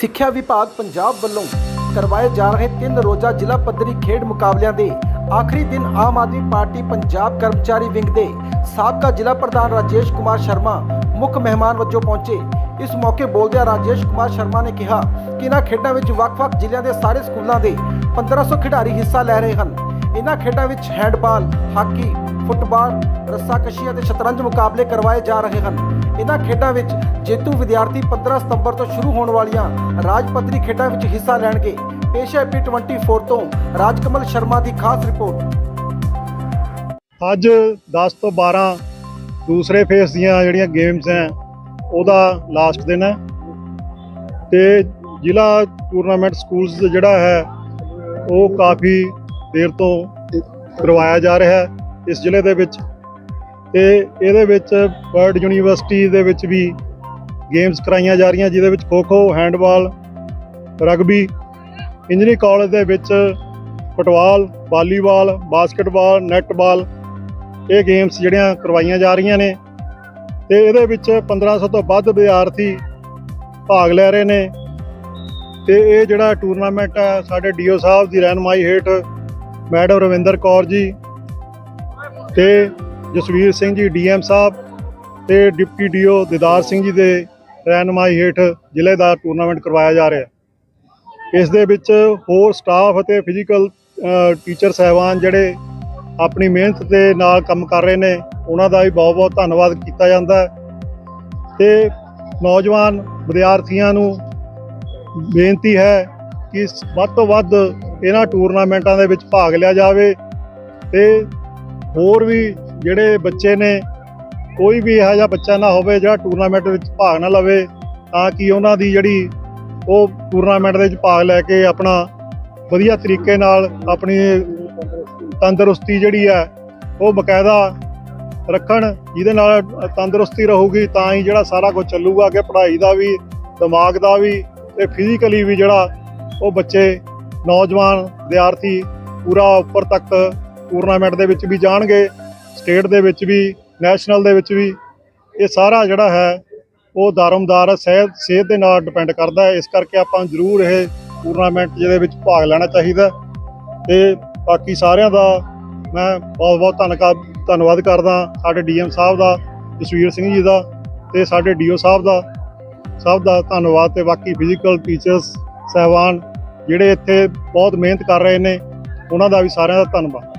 ਸਿੱਖਿਆ ਵਿਭਾਗ ਪੰਜਾਬ ਵੱਲੋਂ ਕਰਵਾਏ ਜਾ ਰਹੇ ਤਿੰਨ ਰੋਜ਼ਾ ਜ਼ਿਲ੍ਹਾ ਪੱਧਰੀ ਖੇਡ ਮੁਕਾਬਲਿਆਂ ਦੇ ਆਖਰੀ ਦਿਨ ਆਮ ਆਦਮੀ ਪਾਰਟੀ ਪੰਜਾਬ ਕਰਮਚਾਰੀ ਵਿੰਗ ਦੇ ਸਾਬਕਾ ਜ਼ਿਲ੍ਹਾ ਪ੍ਰਧਾਨ ਰਾਜੇਸ਼ ਕੁਮਾਰ ਸ਼ਰਮਾ, ਮੁੱਖ ਮਹਿਮਾਨ ਵਜੋਂ ਪਹੁੰਚੇ। ਇਸ ਮੌਕੇ ਬੋਲਦਿਆਂ ਰਾਜੇਸ਼ ਕੁਮਾਰ ਸ਼ਰਮਾ ਨੇ ਕਿਹਾ ਕਿ ਇਹਨਾਂ ਖੇਡਾਂ ਵਿੱਚ ਵੱਖ-ਵੱਖ ਜ਼ਿਲ੍ਹਿਆਂ ਦੇ ਸਾਰੇ ਸਕੂਲਾਂ ਦੇ 1500 ਖਿਡਾਰੀ ਹਿੱਸਾ ਲੈ ਰਹੇ ਹਨ। ਇਹਨਾਂ ਖੇਡਾਂ ਵਿੱਚ ਹੈਂਡਬਾਲ, ਹਾਕੀ ਫੁੱਟਬਾਲ, ਰੱਸਾਕਸ਼ੀ ਅਤੇ ਸ਼ਤਰੰਜ ਮੁਕਾਬਲੇ ਕਰਵਾਏ ਜਾ ਰਹੇ ਹਨ। ਇਹਨਾਂ ਖੇਡਾਂ ਵਿੱਚ ਜੇਤੂ ਵਿਦਿਆਰਥੀ 15 ਸਤੰਬਰ ਤੋਂ ਸ਼ੁਰੂ ਹੋਣ ਵਾਲੀਆਂ ਰਾਜ ਪੱਧਰੀ ਖੇਡਾਂ ਵਿੱਚ ਹਿੱਸਾ ਲੈਣਗੇ। ਪੇਸ਼ ਹੈ P24 ਤੋਂ ਰਾਜਕਮਲ ਸ਼ਰਮਾ ਦੀ ਖਾਸ ਰਿਪੋਰਟ। ਅੱਜ 10 ਤੋਂ 12 ਦੂਸਰੇ ਫੇਸ ਦੀਆਂ ਜਿਹੜੀਆਂ ਗੇਮਸ ਹੈ, ਉਹਦਾ ਲਾਸਟ ਦਿਨ ਹੈ। ਤੇ ਜ਼ਿਲ੍ਹਾ ਟੂਰਨਾਮੈਂਟ ਸਕੂਲਸ ਜਿਹੜਾ ਹੈ, ਉਹ ਕਾਫੀ ਦੇਰ ਤੋਂ ਕਰਵਾਇਆ ਜਾ ਰਿਹਾ ਹੈ। ਇਸ ਜ਼ਿਲ੍ਹੇ ਦੇ ਵਿੱਚ ਤੇ ਇਹਦੇ ਵਿੱਚ ਵਰਲਡ ਯੂਨੀਵਰਸਿਟੀ ਦੇ ਵਿੱਚ ਵੀ ਗੇਮਸ ਕਰਾਈਆਂ ਜਾ ਰਹੀਆਂ, ਜਿਹਦੇ ਵਿੱਚ kho kho handball rugby engineering college ਦੇ ਵਿੱਚ ਫੁੱਟਬਾਲ, ਵਾਲੀਬਾਲ ਬਾਸਕਟਬਾਲ ਨੈੱਟਬਾਲ ਇਹ ਗੇਮਸ ਜਿਹੜੀਆਂ ਕਰਵਾਈਆਂ ਜਾ ਰਹੀਆਂ ਨੇ ਤੇ ਇਹਦੇ ਵਿੱਚ 1500 ਤੋਂ ਵੱਧ ਵਿਦਿਆਰਥੀ ਭਾਗ ਲੈ ਰਹੇ ਨੇ ਤੇ ਇਹ ਜਿਹੜਾ ਟੂਰਨਾਮੈਂਟ ਹੈ ਸਾਡੇ ਡੀਓ ਸਾਹਿਬ ਦੀ ਰਹਿਨਮਾਈ ਹੇਠ ਮੈਡਮ ਰਵਿੰਦਰ ਕੌਰ ਜੀ ਤੇ ਜਸਵੀਰ ਸਿੰਘ ਜੀ ਡੀਐਮ ਸਾਹਿਬ ਤੇ ਡਿਪਟੀ ਡੀਓ ਦਿਦਾਰ ਸਿੰਘ ਜੀ ਦੇ ਰਹਿਨਮਾਈ ਹੇਠ ਜ਼ਿਲ੍ਹੇ ਦਾ ਟੂਰਨਾਮੈਂਟ ਕਰਵਾਇਆ ਜਾ ਰਿਹਾ ਹੈ। ਇਸ ਦੇ ਵਿੱਚ ਹੋਰ ਸਟਾਫ ਅਤੇ ਫਿਜ਼ੀਕਲ ਟੀਚਰ ਸਹਿਬਾਨ ਜਿਹੜੇ ਆਪਣੀ ਮਿਹਨਤ ਦੇ ਨਾਲ ਕੰਮ ਕਰ ਰਹੇ ਨੇ, ਉਹਨਾਂ ਦਾ ਵੀ ਬਹੁਤ-ਬਹੁਤ ਧੰਨਵਾਦ ਕੀਤਾ ਜਾਂਦਾ ਹੈ। ਤੇ ਨੌਜਵਾਨ ਵਿਦਿਆਰਥੀਆਂ ਨੂੰ ਬੇਨਤੀ ਹੈ ਕਿ ਵੱਧ ਤੋਂ ਵੱਧ ਇਹਨਾਂ ਟੂਰਨਾਮੈਂਟਾਂ ਦੇ ਵਿੱਚ ਭਾਗ ਲਿਆ ਜਾਵੇ ਤੇ ਹੋਰ ਵੀ ਜਿਹੜੇ ਬੱਚੇ ਨੇ, ਕੋਈ ਵੀ ਇਹੋ ਜਿਹਾ ਬੱਚਾ ਨਾ ਹੋਵੇ ਜਿਹੜਾ ਟੂਰਨਾਮੈਂਟ ਵਿੱਚ ਭਾਗ ਨਾ ਲਵੇ, ਤਾਂ ਕਿ ਉਹਨਾਂ ਦੀ ਜਿਹੜੀ ਉਹ ਟੂਰਨਾਮੈਂਟ ਦੇ ਵਿੱਚ ਭਾਗ ਲੈ ਕੇ ਆਪਣਾ ਵਧੀਆ ਤਰੀਕੇ ਨਾਲ ਆਪਣੀ ਤੰਦਰੁਸਤੀ ਜਿਹੜੀ ਹੈ, ਉਹ ਬਕਾਇਦਾ ਰੱਖਣ, ਜਿਹਦੇ ਨਾਲ ਤੰਦਰੁਸਤੀ ਰਹੂਗੀ, ਤਾਂ ਹੀ ਜਿਹੜਾ ਸਾਰਾ ਕੁਝ ਚੱਲੂਗਾ ਕਿ ਪੜ੍ਹਾਈ ਦਾ ਵੀ, ਦਿਮਾਗ ਦਾ ਵੀ ਤੇ ਫਿਜ਼ੀਕਲੀ ਵੀ ਜਿਹੜਾ ਉਹ ਬੱਚੇ, ਨੌਜਵਾਨ, ਵਿਦਿਆਰਥੀ ਪੂਰਾ ਉੱਪਰ ਤੱਕ ਟੂਰਨਾਮੈਂਟ ਦੇ ਵਿੱਚ ਵੀ ਜਾਣਗੇ, ਸਟੇਟ ਦੇ ਵਿੱਚ ਵੀ, ਨੈਸ਼ਨਲ ਦੇ ਵਿੱਚ ਵੀ, ਇਹ ਸਾਰਾ ਜਿਹੜਾ ਹੈ, ਉਹ ਦਾਰਮਦਾਰ ਸਿਹਤ ਸਿਹਤ ਦੇ ਨਾਲ ਡਿਪੈਂਡ ਕਰਦਾ ਹੈ। ਇਸ ਕਰਕੇ ਆਪਾਂ ਜ਼ਰੂਰ ਇਹ ਟੂਰਨਾਮੈਂਟ ਜਿਹਦੇ ਵਿੱਚ ਭਾਗ ਲੈਣਾ ਚਾਹੀਦਾ ਤੇ ਬਾਕੀ ਸਾਰਿਆਂ ਦਾ ਮੈਂ ਬਹੁਤ ਬਹੁਤ ਧੰਨਵਾਦ ਧੰਨਵਾਦ ਕਰਦਾ ਸਾਡੇ ਡੀਐਮ ਸਾਹਿਬ ਦਾ, ਜਸਵੀਰ ਸਿੰਘ ਜੀ ਦਾ ਤੇ ਸਾਡੇ ਡੀਓ ਸਾਹਿਬ ਦਾ, ਸਭ ਦਾ ਧੰਨਵਾਦ ਤੇ ਬਾਕੀ ਫਿਜ਼ੀਕਲ ਟੀਚਰਸ ਸਹਿਬਾਨ ਜਿਹੜੇ ਇੱਥੇ ਬਹੁਤ ਮਿਹਨਤ ਕਰ ਰਹੇ ਨੇ, ਉਹਨਾਂ ਦਾ ਵੀ ਸਾਰਿਆਂ ਦਾ ਧੰਨਵਾਦ।